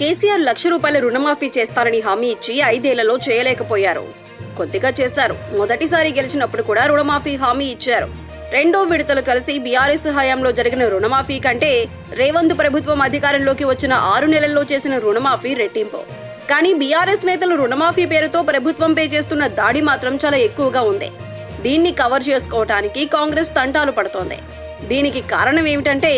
కేసీఆర్ లక్ష రూపాయల రుణమాఫీ చేస్తానని హామీ ఇచ్చి ఐదేళ్ళలో చేయలేకపోయారు. కొద్దిగా చేశారు. మొదటిసారి గెలిచినప్పుడు కూడా రుణమాఫీ హామీ ఇచ్చారు. రెండో విడతలు కలిసి బీఆర్ఎస్ హయాంలో జరిగిన రుణమాఫీ కంటే రేవంత్ ప్రభుత్వం అధికారంలోకి వచ్చిన ఆరు నెలల్లో చేసిన రుణమాఫీ రెట్టింపు. కానీ బీఆర్ఎస్ నేతలు రుణమాఫీ పేరుతో ప్రభుత్వంపై చేస్తున్న దాడి మాత్రం చాలా ఎక్కువగా ఉంది. దీన్ని కవర్ చేసుకోవటానికి కాంగ్రెస్ తంటాలు పడుతోంది. దీనికి కారణం ఏమిటంటే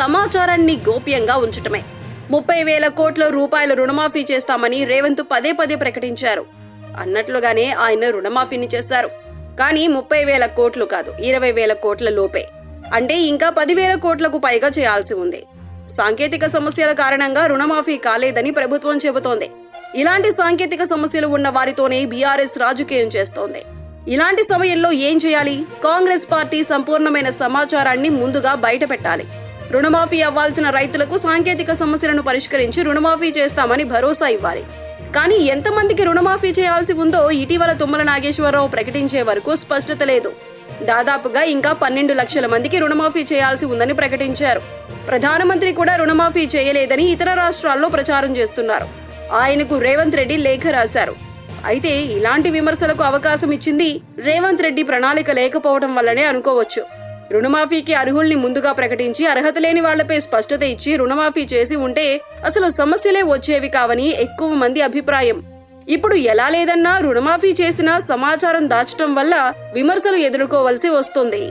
సమాచారాన్ని గోప్యంగా ఉంచటమే. ముప్పై వేల కోట్ల రూపాయల రుణమాఫీ చేస్తామని రేవంత్ పదే పదే ప్రకటించారు. అన్నట్లుగానే ఆయన రుణమాఫీని చేశారు. కానీ ముప్పై వేల కోట్లు కాదు ఇరవై వేల కోట్ల లోపే. అంటే ఇంకా పదివేల కోట్లకు పైగా చేయాల్సి ఉంది. సాంకేతిక సమస్యల కారణంగా రుణమాఫీ కాలేదని ప్రభుత్వం చెబుతోంది. ఇలాంటి సాంకేతిక సమస్యలు ఉన్న వారితోనే బీఆర్ఎస్ రాజకీయం చేస్తోంది. ఇలాంటి సమయంలో ఏం చేయాలి? కాంగ్రెస్ పార్టీ సంపూర్ణమైన సమాచారాన్ని ముందుగా బయటపెట్టాలి. రుణమాఫీ అవ్వాల్సిన రైతులకు సాంకేతిక సమస్యలను పరిష్కరించి రుణమాఫీ చేస్తామని భరోసా ఇవ్వాలి. కానీ ఎంతమందికి రుణమాఫీ చేయాల్సి ఉందో ఇటీవల తుమ్మల నాగేశ్వరరావు ప్రకటించే వరకు స్పష్టత లేదు. దాదాపుగా ఇంకా పన్నెండు లక్షల మందికి రుణమాఫీ చేయాల్సి ఉందని ప్రకటించారు. ప్రధానమంత్రి కూడా రుణమాఫీ చేయలేదని ఇతర రాష్ట్రాల్లో ప్రచారం చేస్తున్నారు. ఆయనకు రేవంత్ రెడ్డి లేఖ రాశారు. అయితే ఇలాంటి విమర్శలకు అవకాశం ఇచ్చింది రేవంత్ రెడ్డి ప్రణాళిక లేకపోవడం వల్లనే అనుకోవచ్చు. రుణమాఫీకి అర్హుల్ని ముందుగా ప్రకటించి అర్హత లేని వాళ్ళపై స్పష్టత ఇచ్చి రుణమాఫీ చేసి ఉంటే అసలు సమస్యలే వచ్చేవి కావని ఎక్కువ మంది అభిప్రాయం. ఇప్పుడు ఎలా లేదన్నా రుణమాఫీ చేసినా సమాచారం దాచటం వల్ల విమర్శలు ఎదుర్కోవలసి వస్తుంది.